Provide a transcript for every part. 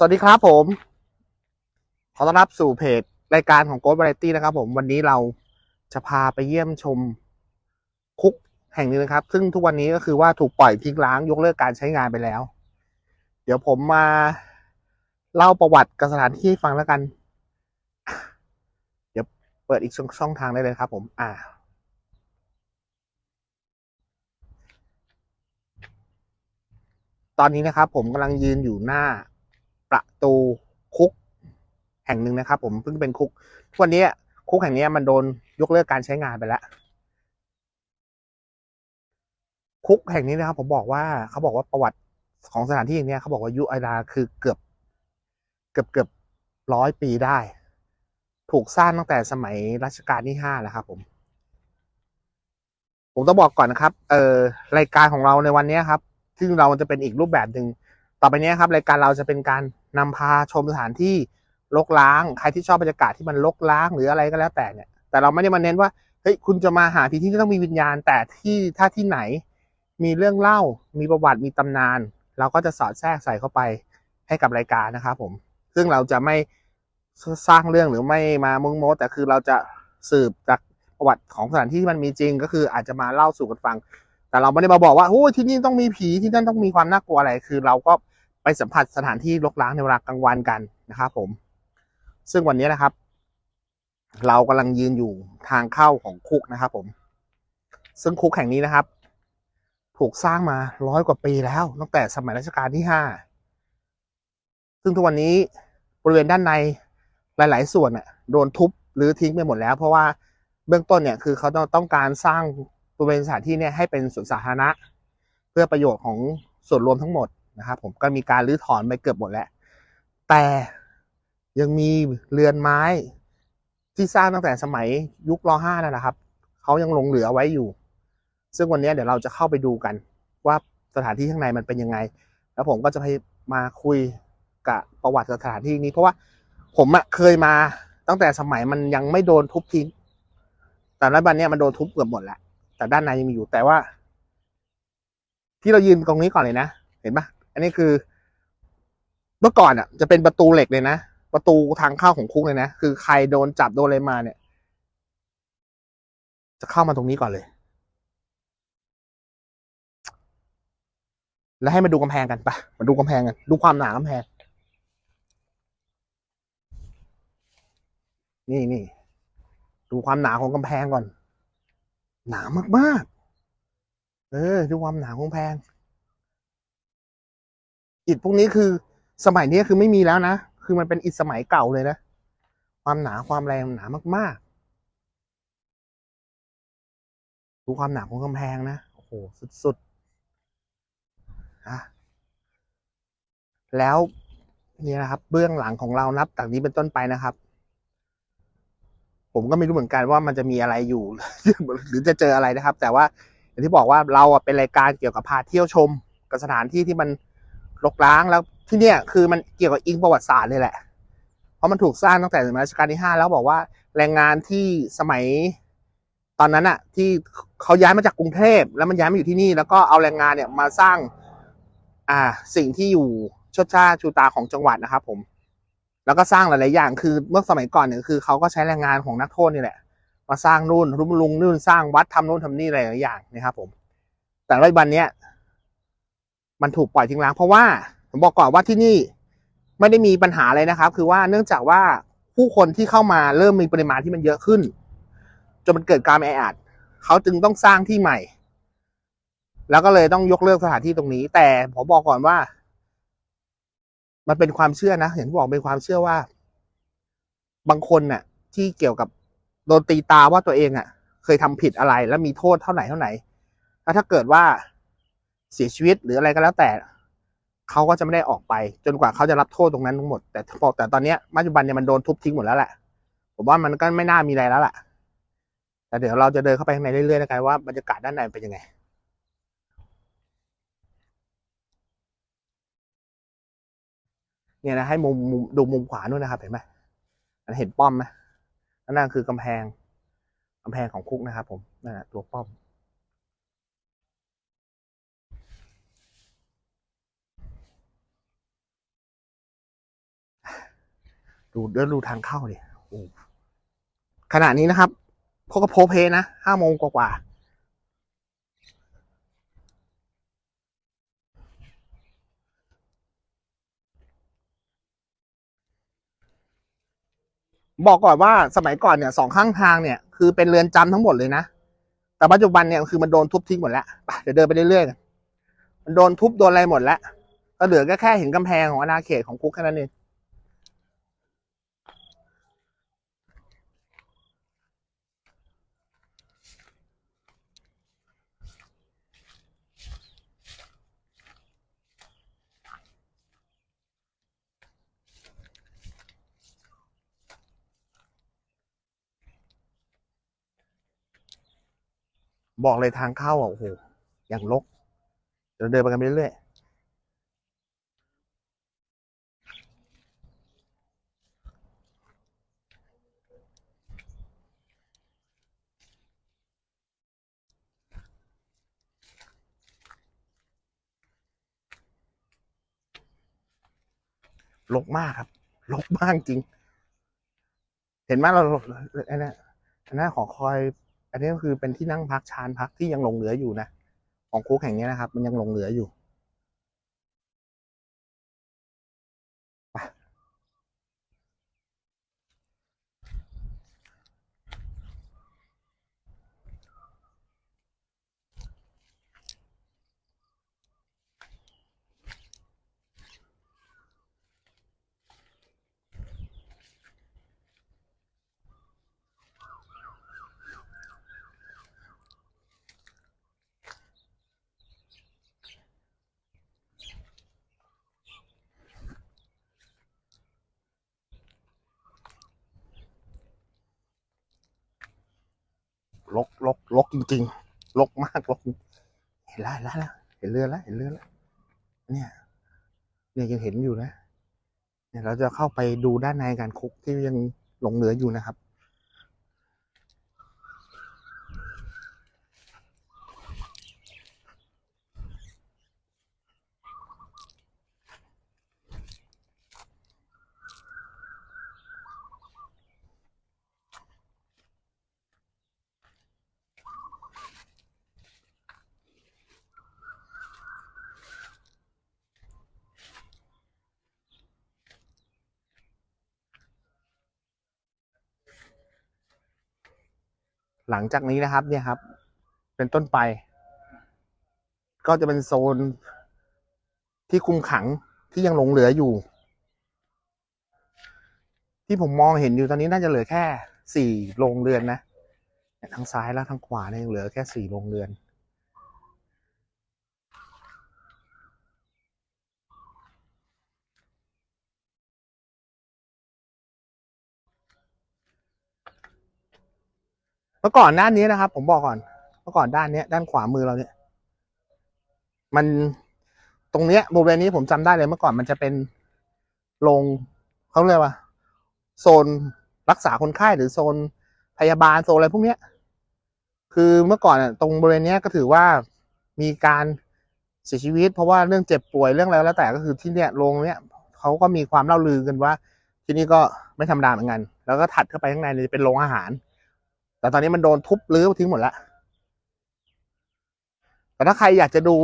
สวัสดีครับผม ขอต้อนรับสู่เพจรายการของ Ghost Variety นะครับ ผมวันนี้เราจะพาไปเยี่ยมชมคุกแห่งนึงนะครับ ซึ่งทุกวันนี้ก็คือว่าถูกปล่อยทิ้งร้างยกเลิกการใช้งานไปแล้ว เดี๋ยวผมมาเล่าประวัติกับสถานที่ให้ฟังแล้วกัน เดี๋ยวเปิดอีกช่องช่องทางได้เลยครับผม อ่า ตอนนี้นะครับ ผมกำลังยืนอยู่หน้า ประตูคุกแห่งหนึ่งนะครับผมเพิ่งเป็นคุกทุกวันนี้คุกแห่งนี้มันโดนยกเลิกการใช้งานไปแล้ว คุกแห่งนี้นะครับ ผมบอกว่าเขาบอกว่าประวัติของสถานที่อย่างนี้เขาบอกว่ายุอาราคือเกือบ เกือบเกือบร้อยปีได้ ถูกสร้างตั้งแต่สมัยรัชกาลที่ห้าแล้วครับ ผม ผมต้องบอกก่อนนะครับ เอ่อรายการของเราในวันนี้ครับ ซึ่งเราจะเป็นอีกรูปแบบหนึ่ง ต่อไปนี้ครับรายการเราจะเป็นการนำพาชมสถานที่รกร้าง ใครที่ชอบบรรยากาศที่มันรกร้างหรืออะไรก็แล้วแต่เนี่ย แต่เราไม่ได้มาเน้นว่าเฮ้ยคุณจะมาหาที่ที่ต้องมีวิญญาณ แต่ที่ถ้าที่ไหน มีเรื่องเล่า มีประวัติมีตำนาน เราก็จะสอดแทรกใส่เข้าไปให้กับรายการนะครับผม ซึ่งเราจะไม่สร้างเรื่องหรือไม่มามุงโมแต่คือเราจะสืบจากประวัติของสถานที่ที่มันมีจริง ก็คืออาจจะมาเล่าสู่กันฟัง แต่เราไม่ได้มาบอกว่าโอ้ที่นี่ต้องมีผีที่นั่นต้องมีความน่ากลัวอะไร คือเราก็ สัมผัสสถานที่รกร้างในเวลากลางวันกันนะครับผม ซึ่งวันนี้นะครับ เรากำลังยืนอยู่ทางเข้าของคุกนะครับ ผม ซึ่งคุกแห่งนี้นะครับ ถูกสร้างมาร้อยกว่าปีแล้วตั้งแต่สมัยรัชกาลที่ห้าซึ่งทุกวันนี้บริเวณด้านในหลาย ๆ ส่วนน่ะโดนทุบหรือทิ้งไปหมดแล้ว เพราะว่าเบื้องต้นเนี่ยคือเขาต้องต้องการสร้างบริเวณสถานที่เนี่ยให้เป็นสวนสาธารณะ เพื่อประโยชน์ของส่วนรวมทั้งหมด นะครับผมก็มีการรื้อถอนไปเกือบหมดแล้ว แต่ยังมีเรือนไม้ที่สร้างตั้งแต่สมัยยุครห้านั่นแหละครับเขายังหลงเหลือไว้อยู่ ซึ่งวันนี้เดี๋ยวเราจะเข้าไปดูกัน ว่าสถานที่ข้างในมันเป็นยังไง แล้วผมก็จะมาคุยกับประวัติสถานที่นี้ เพราะว่าผมอะเคยมาตั้งแต่สมัยมันยังไม่โดนทุบทิ้ง แต่ในบันเนี้ยมันโดนทุบเกือบหมดแล้วแต่ด้านในยังมีอยู่แต่ว่า ที่เรายืนตรงนี้ก่อนเลยนะ เห็นปะ อันนี้คือ เมื่อก่อนอะ จะเป็นประตูเหล็กเลยนะ ประตูทางเข้าของคุกเลยนะ คือใครโดนจับโดนอะไรมาเนี่ย จะเข้ามาตรงนี้ก่อนเลย แล้วให้มาดูกำแพงกันปะมาดูกำแพงกัน ดูความหนากำแพง นี่นี่ ดูความหนาของกำแพงก่อน หนามากๆ เออ ดูความหนาของแพง อิฐพวกนี้คือสมัยนี้คือไม่มีแล้วนะ คือมันเป็นอิฐสมัยเก่าเลยนะ ความหนาความแรงหนามากๆ ดูความหนาของกำแพงนะ โอ้โห สุดๆอะแล้วนี่นะครับ เบื้องหลังของเรานับจากนี้เป็นต้นไปนะครับ ผมก็ไม่รู้เหมือนกันว่ามันจะมีอะไรอยู่ หรือจะเจออะไรนะครับ แต่ว่าอย่างที่บอกว่าเราเป็นรายการเกี่ยวกับพาเที่ยวชมกับสถานที่ที่มัน รกร้างแล้วที่เนี่ยคือมันเกี่ยวกับอิงประวัติศาสตร์เลยแหละ เพราะมันถูกสร้างตั้งแต่สมัยรัชกาลที่ห้าแล้วบอกว่าแรงงานที่สมัยตอนนั้นอะที่เขาย้ายมาจากกรุงเทพแล้วมันย้ายมาอยู่ที่นี่ แล้วก็เอาแรงงานเนี่ยมาสร้างอ่าสิ่งที่อยู่ชดชาชูตาของจังหวัดนะครับผม แล้วก็สร้างหลาย ๆ อย่าง คือเมื่อสมัยก่อนเนี่ยคือเขาก็ใช้แรงงานของนักโทษนี่แหละ มาสร้างนู่นรุมลุงนู่นสร้างวัดทำนู่นทำนี่หลาย ๆ อย่างนะครับผม แต่ปัจจุบันเนี้ย มันถูกปล่อยทิ้งร้าง เพราะว่าผมบอกก่อนว่าที่นี่ไม่ได้มีปัญหาอะไรนะครับ คือว่าเนื่องจากว่าผู้คนที่เข้ามาเริ่มมีปริมาณที่มันเยอะขึ้นจนมันเกิดการแออัดเขาจึงต้องสร้างที่ใหม่ แล้วก็เลยต้องยกเลิกสถานที่ตรงนี้ แต่ผมบอกก่อนว่า มันเป็นความเชื่อนะเห็นบอกเป็นความเชื่อว่า บางคนน่ะ ที่เกี่ยวกับโดนตีตาว่าตัวเองอะ เคยทำผิดอะไร แล้วมีโทษเท่าไหร่เท่าไหร่แล้วถ้าเกิดว่า เสียชีวิตหรืออะไรก็แล้วแต่เขาก็จะไม่ได้ออกไป จนกว่าเขาจะรับโทษตรงนั้นทั้งหมด แต่แต่ตอนนี้ปัจจุบันเนี่ยมันโดนทุบทิ้งหมดแล้วแหละผมว่ามันก็ไม่น่ามีอะไรแล้วล่ะ แต่เดี๋ยวเราจะเดินเข้าไปข้างในเรื่อยๆนะครับว่าบรรยากาศด้านในเป็นยังไงเนี่ยนะให้มุมดูมุมขวานู่นนะครับ เห็นไหมมันเห็นป้อมไหมนั่นคือกำแพงกำแพงของคุกนะครับ ผมนั่นแหละตัวป้อม ดูเดี๋ยวดูทางเข้าดิขณะนี้นะครับเขาก็โพเพนะห้าโมงกว่าบอกก่อนว่าสมัยก่อนเนี่ยสองข้างทางเนี่ยคือเป็นเรือนจำทั้งหมดเลยนะ แต่ปัจจุบันเนี่ยคือมันโดนทุบทิ้งหมดแล้วเดี๋ยวเดินไปเรื่อยๆมันโดนทุบโดนอะไรหมดแล้วก็เหลือแค่แค่เห็นกำแพงของอาณาเขตของคุกแค่นั้นเอง บอกเลยทางเข้าอะโอ้โหอย่างรกเดี๋ยวเดินไปกันไปเรื่อยๆรกมากครับรกมากจริง เห็นไหมเราอันนี้อันนั้นหอคอย อันนี้ก็คือเป็นที่นั่งพักชานพักที่ยังหลงเหลืออยู่นะ ของคุกแห่งนี้นะครับ มันยังหลงเหลืออยู่ ลกลกลกจริงๆลกมากลกเห็นแล้วเห็นแล้วนะเห็นเรือแล้ว เห็นเรือแล้ว เนี่ย เนี่ยยังเห็นอยู่นะ เนี่ยเราจะเข้าไปดูด้านในการคุกที่ยังหลงเหลืออยู่นะครับ หลังจากนี้นะครับ เนี่ยครับ เป็นต้นไป ก็จะเป็นโซนที่คุมขังที่ยังหลงเหลืออยู่ ที่ผมมองเห็นอยู่ตอนนี้น่าจะเหลือแค่สี่โรงเรือนนะทั้งซ้ายและทั้งขวาเนี่ยยังเหลือแค่สี่โรงเรือน เมื่อก่อนด้านนี้นะครับ ผมบอกก่อน เมื่อก่อนด้านเนี้ย ด้านขวามือเราเนี่ย มันตรงเนี้ยบริเวณนี้ผมจำได้เลยเมื่อก่อนมันจะเป็นโรงเขาเรียกว่า โซนรักษาคนไข้หรือโซนพยาบาลโซนอะไรพวกเนี้ย คือเมื่อก่อนตรงบริเวณเนี้ยก็ถือว่ามีการเสียชีวิต เพราะว่าเรื่องเจ็บป่วยเรื่องอะไรแล้วแต่ก็คือที่เนี้ยโรงเนี้ยเขาก็มีความเล่าลือกันว่า ที่นี่ก็ไม่ธรรมดาเหมือนกัน แล้วก็ถัดเข้าไปข้างในจะเป็นโรงอาหาร แต่ตอนนี้มันโดนทุบรื้อทิ้งหมดแล้ว แต่ถ้าใครอยากจะดู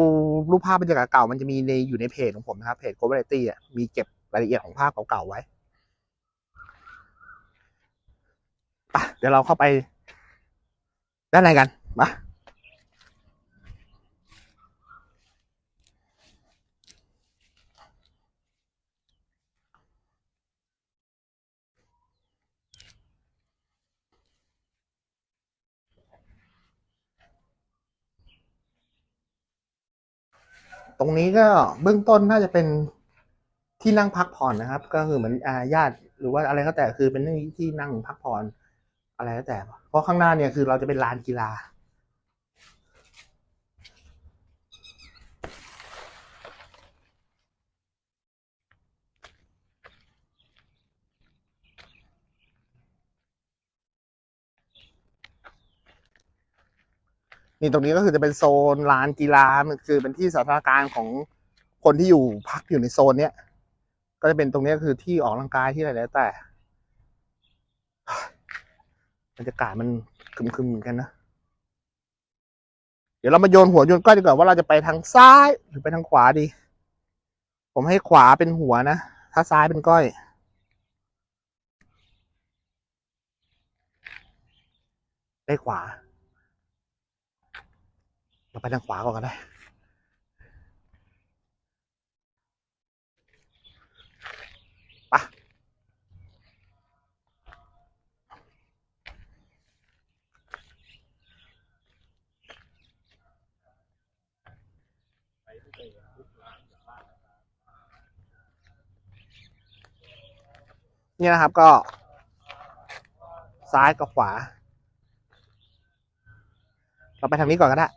รูปภาพบรรยากาศเก่ามันจะมีในอยู่ในเพจของผมนะครับ เพจ g o v a r i t y อะมีเก็บรายละเอียดของภาพเก่าๆไว้ปะเดี๋ยวเราเข้าไปด้านในกันมา ตรงนี้ก็เบื้องต้นน่าจะเป็นที่นั่งพักผ่อนนะครับ ก็คือเหมือนอาญาติหรือว่าอะไรก็แต่คือเป็นที่นั่งพักผ่อนอะไรก็แต่ เพราะข้างหน้าเนี่ยคือเราจะเป็นลานกีฬา นี่ตรงนี้ก็คือจะเป็นโซนลานกีฬามันคือเป็นที่สาธารณการของคนที่อยู่พักอยู่ในโซนเนี้ยก็จะเป็นตรงนี้ก็คือที่ออกกำลังกายที่อะไรแล้วแต่บรรยากาศมันคึมๆเหมือนกันนะเดี๋ยวเรามาโยนหัวโยนก้อยดีกว่าว่าเราจะไปทางซ้ายหรือไปทางขวาดี ผมให้ขวาเป็นหัวนะถ้าซ้ายเป็นก้อยได้ขวา เราไปทางขวาก่อนก็ได้ไปะนี่นะครับก็ ซ้ายกับขวา เราไปทางนี้ก่อนก็ได้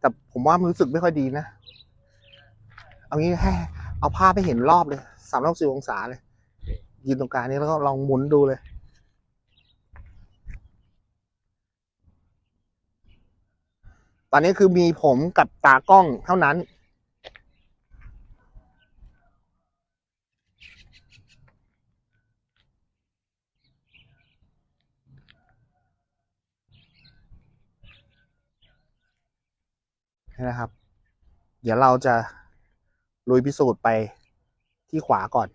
แต่ผมว่ามันรู้สึกไม่ค่อยดีนะ เอางี้ให้เอาภาพไปเห็นรอบเลยสามร้อยสิบองศาเลย ยืนตรงกลางนี้แล้วก็ลองหมุนดูเลย ตอนนี้คือมีผมกับตากล้องเท่านั้น นะครับ เดี๋ยวเราจะลุยพิสูจน์ไปที่ขวาก่อน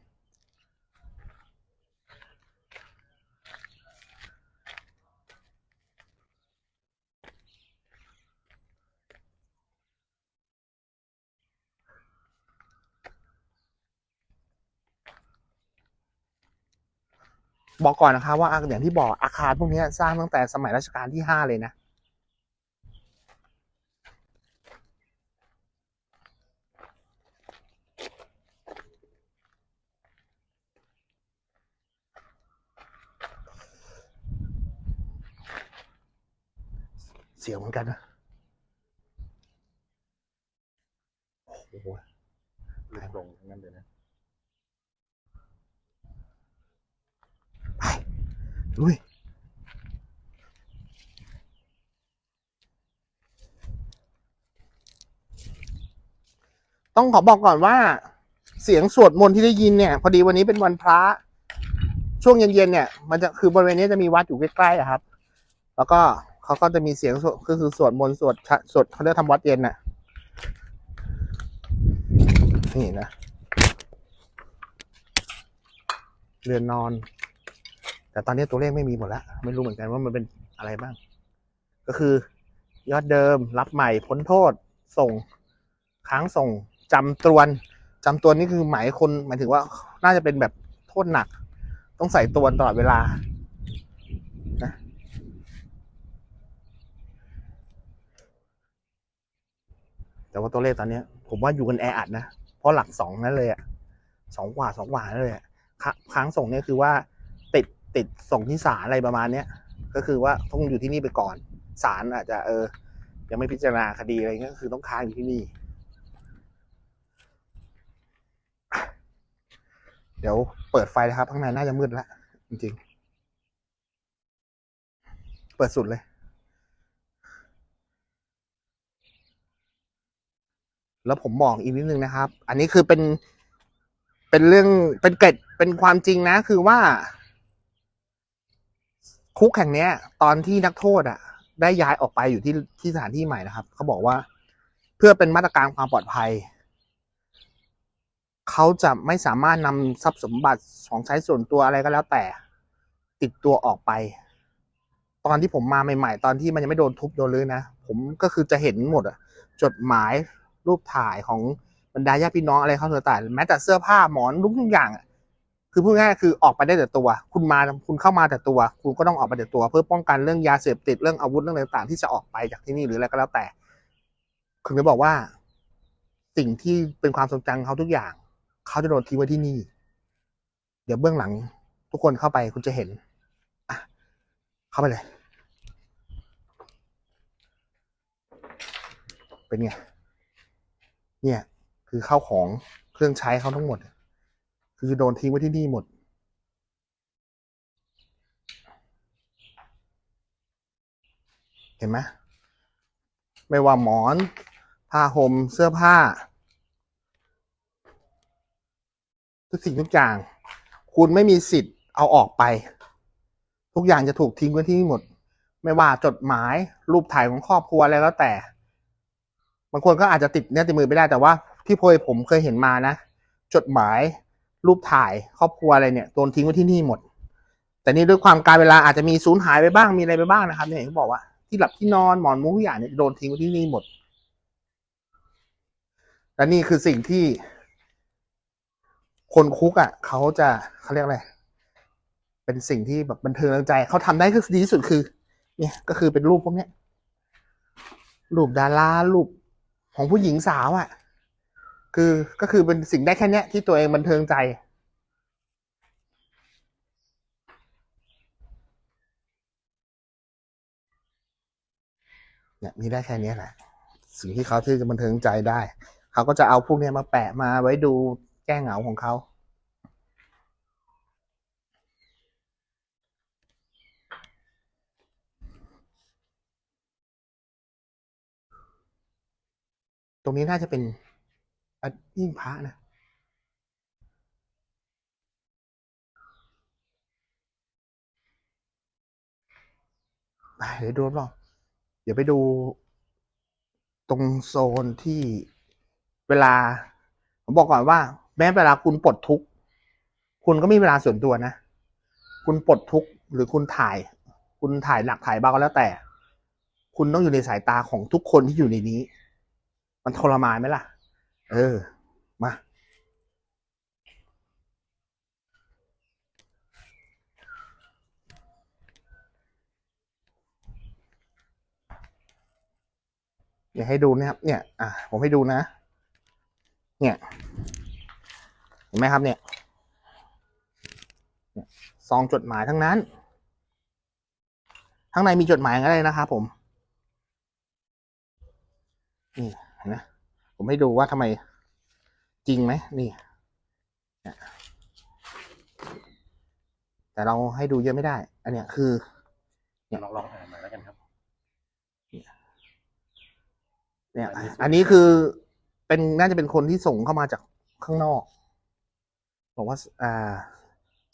บอกก่อนนะครับว่าอย่างที่บอกอาคารพวกนี้สร้างตั้งแต่สมัยรัชกาลที่ห้าเลยนะ เสียวเหมือน กันนะโอ้โหลูกลงทั้งนั้นเลยนะไปลุยต้องขอบอกก่อนว่า เสียงสวดมนต์ที่ได้ยินเนี่ย พอดีวันนี้เป็นวันพระ ช่วงเย็นๆเนี่ย มันจะคือบริเวณนี้จะมีวัดอยู่ใกล้ๆอะครับ แล้วก็ เขาก็จะมีเสียงก็คือสวดมนต์สวดชะสวดเขาเรียกทำวัดเย็นน่ะ นี่นะเรือนนอน แต่ตอนนี้ตัวเลขไม่มีหมดแล้ว ไม่รู้เหมือนกันว่ามันเป็นอะไรบ้าง ก็คือยอดเดิมรับใหม่พ้นโทษส่งค้างส่งจำตรวนจำตรวนนี่คือหมายคนหมายถึงว่าน่าจะเป็นแบบโทษหนัก ต้องใส่ตรวนตลอดเวลา แต่ว่าตัวเลขตอนนี้ผมว่าอยู่กันแออัดนะ เพราะหลักสองนั่นเลยอะสองกว่าสองกว่านั่นเลยค้าค้างส่งเนี่ยคือว่าติดติดส่งที่ศาลอะไรประมาณเนี้ยก็คือว่าต้องอยู่ที่นี่ไปก่อนศาลอาจจะเออ ยังไม่พิจารณาคดีอะไรเงี้ยก็คือต้องค้างอยู่ที่นี่ เดี๋ยวเปิดไฟนะครับข้างในน่าจะมืดแล้วจริงๆ เปิดสุดเลย แล้วผมบอกอีกนิดนึงนะครับ อันนี้คือเป็น เป็นเรื่องเป็นเกร็ดเป็นความจริงนะ คือว่า คุกแห่งเนี้ย ตอนที่นักโทษอะ ได้ย้ายออกไปอยู่ที่ที่สถานที่ใหม่นะครับเขาบอกว่า เพื่อเป็นมาตรการความปลอดภัยเขาจะไม่สามารถนำทรัพย์สมบัติของใช้ส่วนตัวอะไรก็แล้วแต่ ติดตัวออกไป ตอนที่ผมมาใหม่ ๆ ตอนที่มันยังไม่โดนทุบโดนเลยนะ ผมก็คือจะเห็นหมดอะจดหมาย รูปถ่ายของบรรดาญาติพี่น้องอะไรเขาเถอะแต่แม้แต่เสื้อผ้าหมอนทุกอย่างคือพูดง่ายคือออกไปได้แต่ตัว คุณมาคุณเข้ามาแต่ตัว คุณก็ต้องออกไปแต่ตัว เพื่อป้องกันเรื่องยาเสพติดเรื่องอาวุธเรื่องต่างๆ ที่จะออกไปจากที่นี่หรืออะไรก็แล้วแต่คือจะบอกว่า สิ่งที่เป็นความทรงจำเขาทุกอย่างเขาจะโดนทิ้งไว้ที่นี่ เดี๋ยวเบื้องหลัง ทุกคนเข้าไปคุณจะเห็นอะเข้าไปเลย เป็นไง เนี่ย คือข้าวของเครื่องใช้เขาทั้งหมด คือโดนทิ้งไว้ที่นี่หมด เห็นไหมไม่ว่าหมอนผ้าห่มเสื้อผ้า ทุกสิ่งทุกอย่าง คุณไม่มีสิทธิ์เอาออกไป ทุกอย่างจะถูกทิ้งไว้ที่นี่หมด ไม่ว่าจดหมายรูปถ่ายของครอบครัวอะไรแล้วแต่ บางคนก็อาจจะติดเนี่ยติดมือไม่ได้แต่ว่าที่พยผมเคยเห็นมานะ จดหมายรูปถ่ายครอบครัวอะไรเนี่ยโดนทิ้งไว้ที่นี่หมด แต่นี่ด้วยความการเวลาอาจจะมีสูญหายไปบ้างมีอะไรไปบ้างนะครับเนี่ยเขาบอกว่าที่หลับที่นอนหมอนมุ้งทุกอย่างเนี่ยโดนทิ้งไว้ที่นี่หมดและนี่คือสิ่งที่ คนคุกอะเขาจะเขาเรียกอะไรเป็นสิ่งที่แบบบันเทิงใจเขาทำได้ก็ดีที่สุดคือ เนี่ยก็คือเป็นรูปพวกเนี้ยรูปดารารูป ของผู้หญิงสาวอะ คือก็คือเป็นสิ่งได้แค่เนี้ยที่ตัวเองบันเทิงใจเนี่ยมีได้แค่เนี้ยแหละ สิ่งที่เขาที่จะบันเทิงใจได้ เขาก็จะเอาพวกนี้มาแปะมาไว้ดูแก้เหงาของเขา ตรงนี้น่าจะเป็นยิ่งพระนะไปเดี๋ยวดูรอบๆเดี๋ยวไปดู ตรงโซนที่เวลา ผมบอกก่อนว่า แม้เวลาคุณปลดทุกข์คุณก็มีเวลาส่วนตัวนะ คุณปลดทุกข์หรือคุณถ่าย คุณถ่ายหนักถ่ายเบาก็แล้วแต่ คุณต้องอยู่ในสายตาของทุกคนที่อยู่ในนี้ มันทรมานไหมล่ะ เออ มา เดี๋ยวให้ดูนะครับ เนี่ย อะ ผมให้ดูนะ เนี่ย เห็นไหมครับ เนี่ยซองจดหมายทั้งนั้น ข้างในมีจดหมายอะไรนะครับผม นี่ ผมให้ดูว่าทำไมจริงไหมนี่เนี่ยแต่เราให้ดูเยอะไม่ได้ อันเนี้ยคือลองลองอ่านหน่อยแล้วกันครับ เนี่ยอันนี้สุดอันนี้คือเป็นน่าจะเป็นคนที่ส่งเข้ามาจากข้างนอก บอกว่า อ่า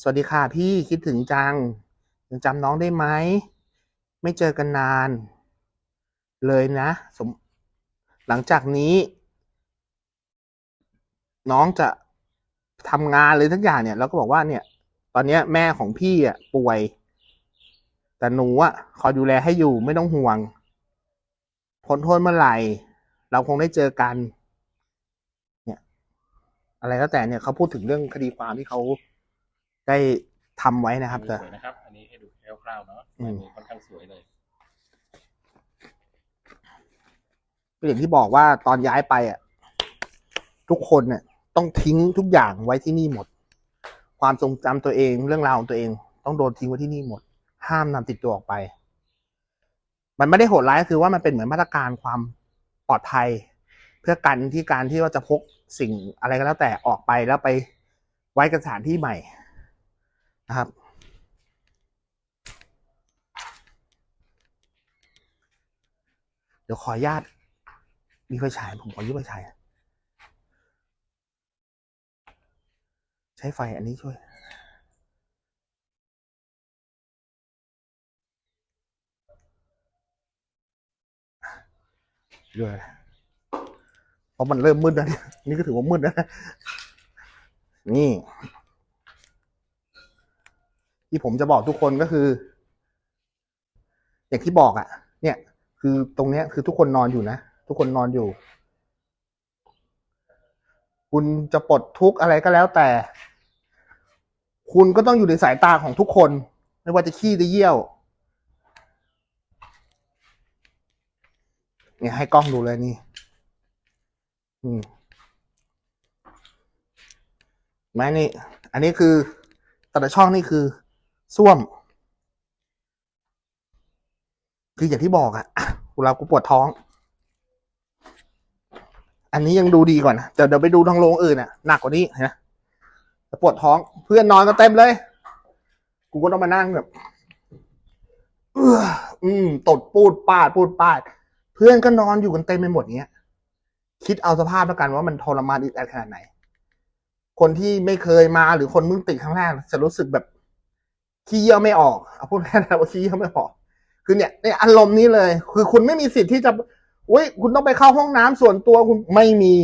สวัสดีค่ะพี่คิดถึงจังยังจำน้องได้ไหม ไม่เจอกันนาน เลยนะสมหลังจากนี้ น้องจะทำงานเลยทั้งอย่างเนี่ยแล้วก็บอกว่าเนี่ย ตอนเนี้ยแม่ของพี่อะป่วย แต่หนูอะคอยดูแลให้อยู่ไม่ต้องห่วงพ้นโทษเมื่อไหร่ เราคงได้เจอกัน เนี่ย อะไรแล้วแต่เนี่ยเขาพูดถึงเรื่องคดีความที่เขาได้ทำไว้นะครับแต่สวยนะครับ อันนี้ให้ดูคร่าวๆเนาะอืมอันนี้ค่อนข้างสวยเลยก็อย่างที่บอกว่าตอนย้ายไปอะ ทุกคนเนี่ย ต้องทิ้งทุกอย่างไว้ที่นี่หมด ความทรงจำตัวเองเรื่องราวของตัวเอง ต้องโดนทิ้งไว้ที่นี่หมด ห้ามนำติดตัวออกไป มันไม่ได้โหดร้ายคือว่ามันเป็นเหมือนมาตรการความปลอดภัย เพื่อกันที่การที่ว่าจะพกสิ่งอะไรก็แล้วแต่ออกไปแล้วไปไว้กับสถานที่ใหม่นะครับ เดี๋ยวขออนุญาตมีไฟฉายผมขอยืมไฟฉาย ใช้ไฟอันนี้ช่วย ด้วยเพราะมันเริ่มมืดแล้วเนี่ยนี่ก็ถือว่ามืดแล้วนะ นี่ ที่ผมจะบอกทุกคนก็คือ อย่างที่บอกอะ่ะ เนี่ย คือตรงเนี้ยคือทุกคนนอนอยู่นะ ทุกคนนอนอยู่ คุณจะปลดทุกข์อะไรก็แล้วแต่ คุณก็ต้องอยู่ในสายตาของทุกคน ไม่ว่าจะขี้จะเยี่ยว เนี่ยให้กล้องดูเลยนี่ อืมแม่นี่ อันนี้คือแต่ละช่องนี่คือส้วม คืออย่างที่บอกอะเวลากูปวดท้อง อันนี้ยังดูดีกว่านะแต่เดี๋ยวไปดูทางโรงอื่นอะหนักกว่านี้นะ แต่ปวดท้องเพื่อนนอนกันเต็มเลย กูก็ต้องมานั่งแบบเอออืมตดปูดปาดปูดปาด เพื่อนก็นอนอยู่กันเต็มไปหมดเนี้ย คิดเอาสภาพแล้วกันว่ามันทรมานอึดอัดขนาดไหน คนที่ไม่เคยมาหรือคนมึงติดครั้งแรกจะรู้สึกแบบขี้เยี่ยวไม่ออกเอาพูดแค่นั้นว่าขี้เยี่ยวไม่ออก คือเนี่ยในอารมณ์นี้เลย คือคุณไม่มีสิทธิ์ที่จะเว้ยคุณต้องไปเข้าห้องน้ำส่วนตัวคุณไม่มี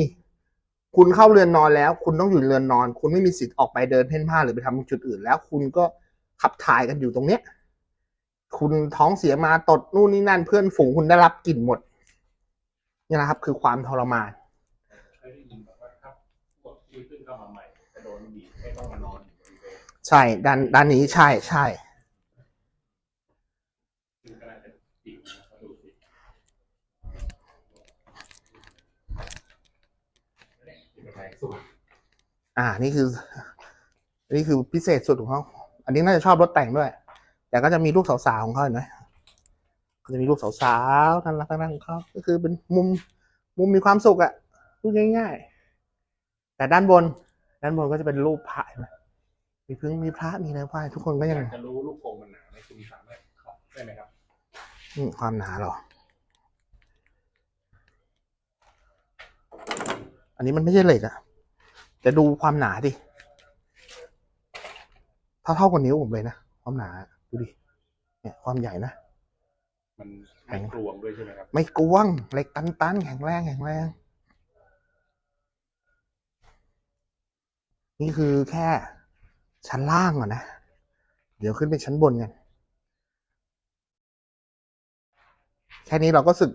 คุณเข้าเรือนนอนแล้ว คุณต้องอยู่เรือนนอน คุณไม่มีสิทธิ์ออกไปเดินเพ่นพ่านหรือไปทำจุดอื่น แล้ว คุณก็ขับถ่ายกันอยู่ตรงเนี้ย คุณท้องเสียมาตดนู่นนี่นั่น เพื่อนฝูงคุณได้รับกลิ่นหมดนี่นะครับ คือความทรมานเคยได้ยินแบบว่าถ้าพวกที่เพิ่งเข้ามาใหม่จะโดนบีบให้ต้องมานอนอยู่บริเวณ ใช่ด้านด้านนี้ใช่ใช่ ซึ่งก็น่าจะจริงนะเขาดูสิเนี่ยที่เป็นแรงสุด อ่า นี่คือนี่คือพิเศษสุดของเขา อันนี้น่าจะชอบรถแต่งด้วย แต่ก็จะมีลูกสาวๆของเขาเห็นไหมก็จะมีลูกสาวๆน่ารักน่ารักของเขาก็คือเป็นมุมมุมมีความสุขอะพูดง่าย ๆ แต่ด้านบน ด้านบนก็จะเป็นรูปพระเห็นไหมมีพึ่งมีพระมีอะไรไหว้ทุกคนก็อยังยากจะรู้ลูกโป่งมันหนาไหมคุณสามารถขอได้ไหมครับอืมความหนาเหรอ อันนี้มันไม่ใช่เหล็กอะ จะดูความหนาดิเท่าเท่ากับนิ้วผมเลยนะ ความหนาดูดิ เนี่ย ความใหญ่นะ มันไม่กลวงด้วยใช่ไหมครับ ไม่กวงเหล็กตันตันๆแข็งแรงแข็งแรง นี่คือแค่ชั้นล่างก่อนนะ เดี๋ยวขึ้นไปชั้นบนกัน แค่นี้เราก็สึก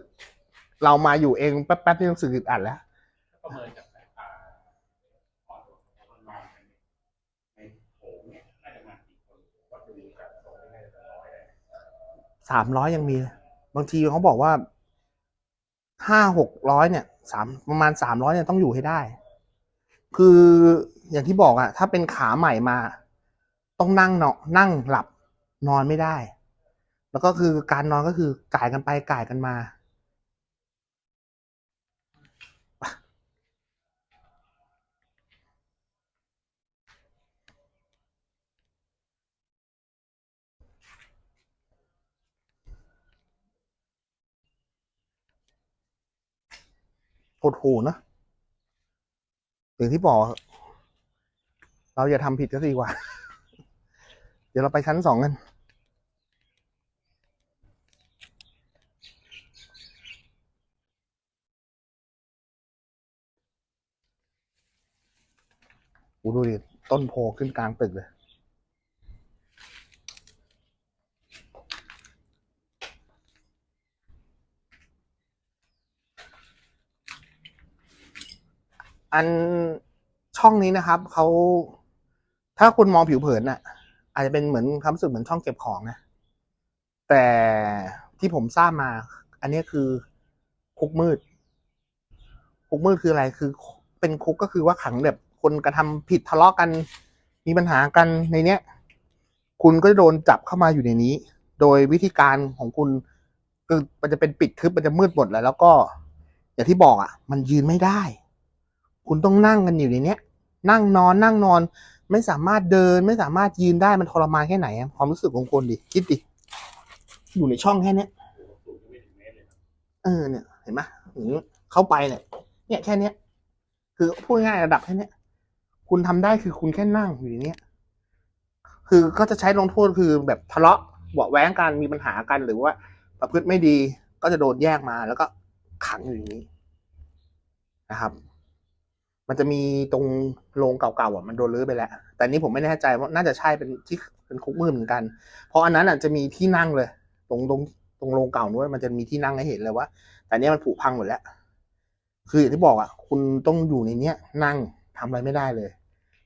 เรามาอยู่เองแป๊บๆนี่รู้สึกอึดอัดแล้วประเมินจากสายตาอ่อนของคนนอนในในโถงเนี่ยน่าจะมากี่คนว่าดูจากตรงนี้น่าจะเป็นร้อยเลย สามร้อยยังมีเลยบางทีเขาบอกว่าห้าหกร้อยเนี่ยสามประมาณสามร้อยเนี่ยต้องอยู่ให้ได้ คืออย่างที่บอกอะถ้าเป็นขาใหม่มา ต้องนั่งเนาะนั่งหลับนอนไม่ได้ แล้วก็คือการนอนก็คือก่ายกันไปก่ายกันมา หดหูนะอย่างที่บอก เราอย่าทำผิดก็ดีกว่า เดี๋ยวเราไปชั้นสองกันอ้ดูดิ ต้นโพขึ้นกลางตึกเลย อันช่องนี้นะครับเขาถ้าคุณมองผิวเผินน่ะอาจจะเป็นเหมือนความรู้สึกเหมือนช่องเก็บของนะแต่ที่ผมทราบมา อันนี้คือคุกมืด คุกมืดคืออะไรคือ เป็นคุกก็คือว่าขังแบบคนกระทำผิดทะเลาะกัน มีปัญหากันในเนี้ย คุณก็จะโดนจับเข้ามาอยู่ในนี้ โดยวิธีการของคุณคือมันจะเป็นปิดทึบมันจะมืดหมดแล้ว แล้วก็ อย่างที่บอกอะ มันยืนไม่ได้ คุณต้องนั่งกันอยู่ในเนี้ย นั่งนอนนั่งนอน ไม่สามารถเดิน ไม่สามารถยืนได้มันทรมานแค่ไหนความรู้สึกของคนดิคิดดิอยู่ในช่องแค่เนี้ยเออเนี่ย เห็นไหมเข้าไปเนี่ยเนี่ยแค่เนี้ย คือพูดง่ายระดับแค่เนี้ย คุณทำได้คือคุณแค่นั่งอยู่ในเนี้ยคือก็จะใช้ลงโทษคือแบบทะเลาะเบาะแว้งกันมีปัญหากันหรือว่า ประพฤติไม่ดีก็จะโดนแยกมาแล้วก็ขังอยู่อย่างนี้นะครับ มันจะมีตรงโรงเก่าๆอะมันโดนรื้อไปแล้ว แต่นี้ผมไม่แน่ใจว่าน่าจะใช่เป็นที่เป็นคุกมืดเหมือนกัน เพราะอันนั้นอะจะมีที่นั่งเลย ตรงตรงตรงโรงเก่านู้นมันจะมีที่นั่งให้เห็นเลยว่า แต่เนี้ยมันผุพังหมดแล้ว คืออย่างที่บอกอะ คุณต้องอยู่ในเนี้ย นั่งทำอะไรไม่ได้เลย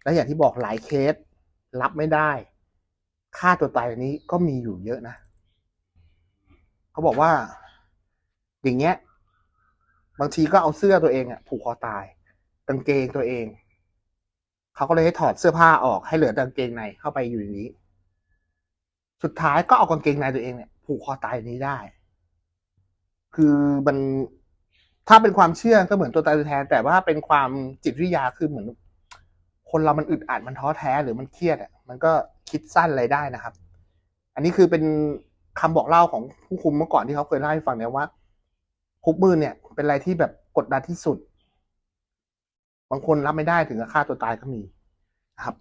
แล้วอย่างที่บอกหลายเคสรับไม่ได้ฆ่าตัวตายอันนี้ก็มีอยู่เยอะนะเขาบอกว่า อย่างเงี้ย บางทีก็เอาเสื้อตัวเองอะผูกคอตาย กางเกงตัวเอง เขาก็เลยให้ถอดเสื้อผ้าออกให้เหลือแต่กางเกงในเข้าไปอยู่ในนี้ สุดท้ายก็เอากางเกงในตัวเองเนี่ยผูกคอตายนี้ได้ คือมันถ้าเป็นความเชื่อก็เหมือนตัวตายตัวแทน แต่ว่าเป็นความจิตวิทยาคือเหมือน คนเรามันอึดอัดมันท้อแท้หรือมันเครียดอะมันก็คิดสั้นอะไรได้นะครับ อันนี้คือเป็นคำบอกเล่าของผู้คุมเมื่อก่อนที่เขาเคยเล่าให้ฟังเนี่ยว่าคุกมือเนี่ย เป็นอะไรที่แบบกดดันที่สุด บางคนรับไม่ได้ถึงกับฆ่าตัวตายก็มีนะครับ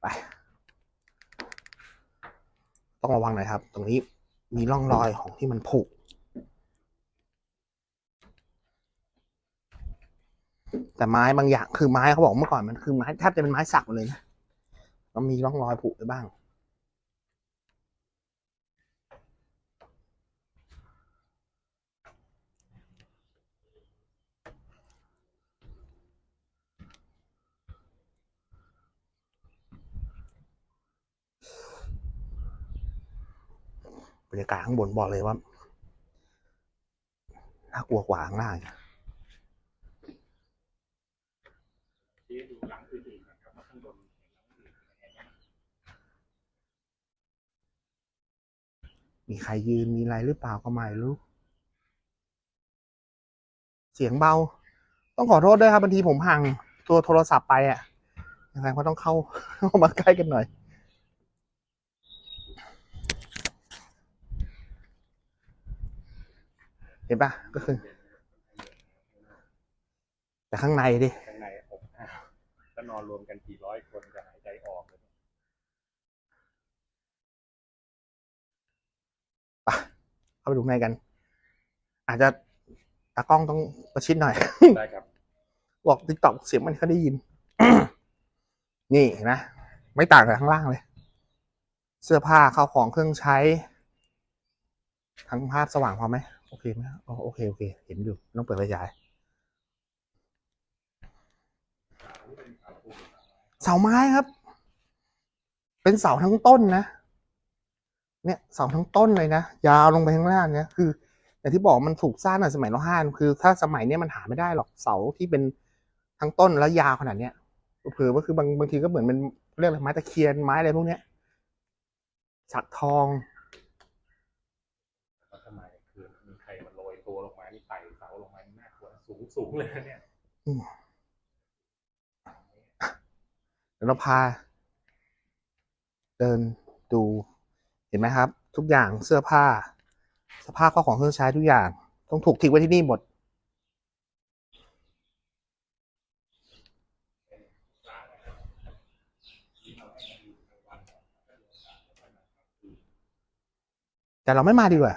ไป ต้องระวังหน่อยครับ ตรงนี้มีร่องรอยของที่มันผุแต่ไม้บางอย่างคือไม้เขาบอกเมื่อก่อนมันคือไม้แทบจะเป็นไม้สักหมดเลยนะก็มีร่องรอยผุไปบ้าง รรยากาศข้างบนบอกเลยว่าน่ากลัวกว่าข้างล่างที่ดูหน้าเห็นหลังอื่นเป็นยังไงบ้างมีใครยืนมีอะไรหรือเปล่าก็ไม่รู้เสียงเบา ต้องขอโทษด้วยครับบางทีผมห่างตัวโทรศัพท์ไปอะยังไงก็ต้องเข้าเข้ามาใกล้กันหน่อย เห็นปะก็คือ แต่ข้างในดิข้างในอบอ้าวก็นอนรวมกันกี่ร้อยคนจะหายใจออกเลยเข้าไปดูข้างในกัน อาจจะตากล้องต้องประชิดหน่อย ได้ครับ บอกติ๊กต็อกเสียงมันเขาได้ยิน นี่เห็นะ ไม่ต่างจากข้างล่างเลย เสื้อผ้าข้าวของเครื่องใช้ ทั้งภาพสว่างพอไหม โอเคไหมอ๋อโอเคโอเค เห็นอยู่ต้องเปิดไฟฉายเสาไม้ครับ เป็นเสาทั้งต้นนะ เนี่ยเสาทั้งต้นเลยนะ ยาวลงไปข้างล่างเนี่ยคืออย่างที่บอกมันถูกสร้างในสมัยรัชกาลคือ ถ้าสมัยเนี้ยมันหาไม่ได้หรอกเสาที่เป็นทั้งต้นแล้วยาวขนาดเนี้ยเผื่อว่าคือบางบางทีก็เหมือนเป็นเรียกอะไรไม้ตะเคียนไม้อะไรพวกเนี้ยสักทอง แล้วทำไมคือมีใครมาโรยตัวลงมานี่ไต่เสาลงมานี่น่ากลัวสู งสูงเลยนะเนี่ยเดี๋ยวเราพา เดินดูเห็นไหมครับ ทุกอย่างเสื้อผ้า สภาพข้าวของเครื่องใช้ทุกอย่าง ต้องถูกทิ้งไว้ที่นี่หมด แต่เราไม่มาดีกว่า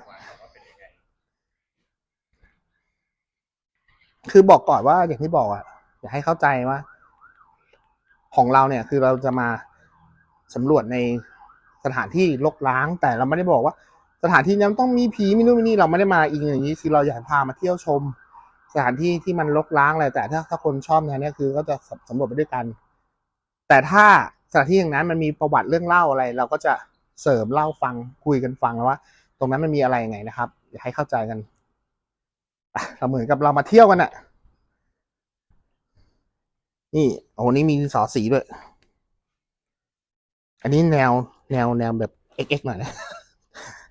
คือบอกก่อนว่าอย่างที่บอกอะอยากให้เข้าใจว่า ของเราเนี่ย คือเราจะมาสำรวจในสถานที่รกร้าง แต่เราไม่ได้บอกว่า สถานที่นั้นต้องมีผีมีนู่นมีนี่เราไม่ได้มาอิงอย่างนี้คือเราอยากพามาเที่ยวชม สถานที่ที่มันรกร้างอะไรแต่ถ้าถ้าคนชอบแนวเนี้ยคือก็จะสำรวจไปด้วยกัน แต่ถ้าสถานที่อย่างนั้นมันมีประวัติเรื่องเล่าอะไร เราก็จะเสริมเล่าฟังคุยกันฟังแล้วว่า ตรงนั้นมันมีอะไรยังไงนะครับอยากให้เข้าใจกัน เราเหมือนกับเรามาเที่ยวกันอะนี่โอ้โหนี่มีสอสีด้วย อันนี้แนวแนวแนวแบบ XX หน่อยนะ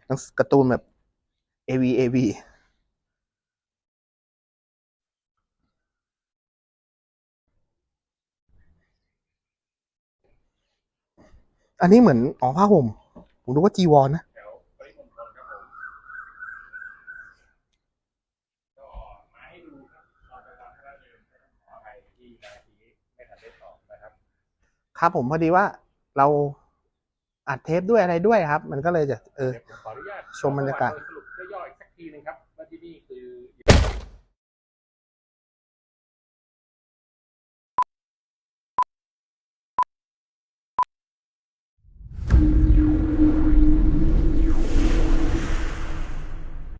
หนังการ์ตูนแบบ AV AV อันนี้เหมือนอ๋อผ้าห่มผมดูว่าจีวรนะ ครับผมพอดีว่าเราอัดเทปด้วยอะไรด้วยครับ มันก็เลยจะเออขออนุญาตชมบรรยากาศสรุปย่อยสักทีนึงครับว่าที่นี่คือ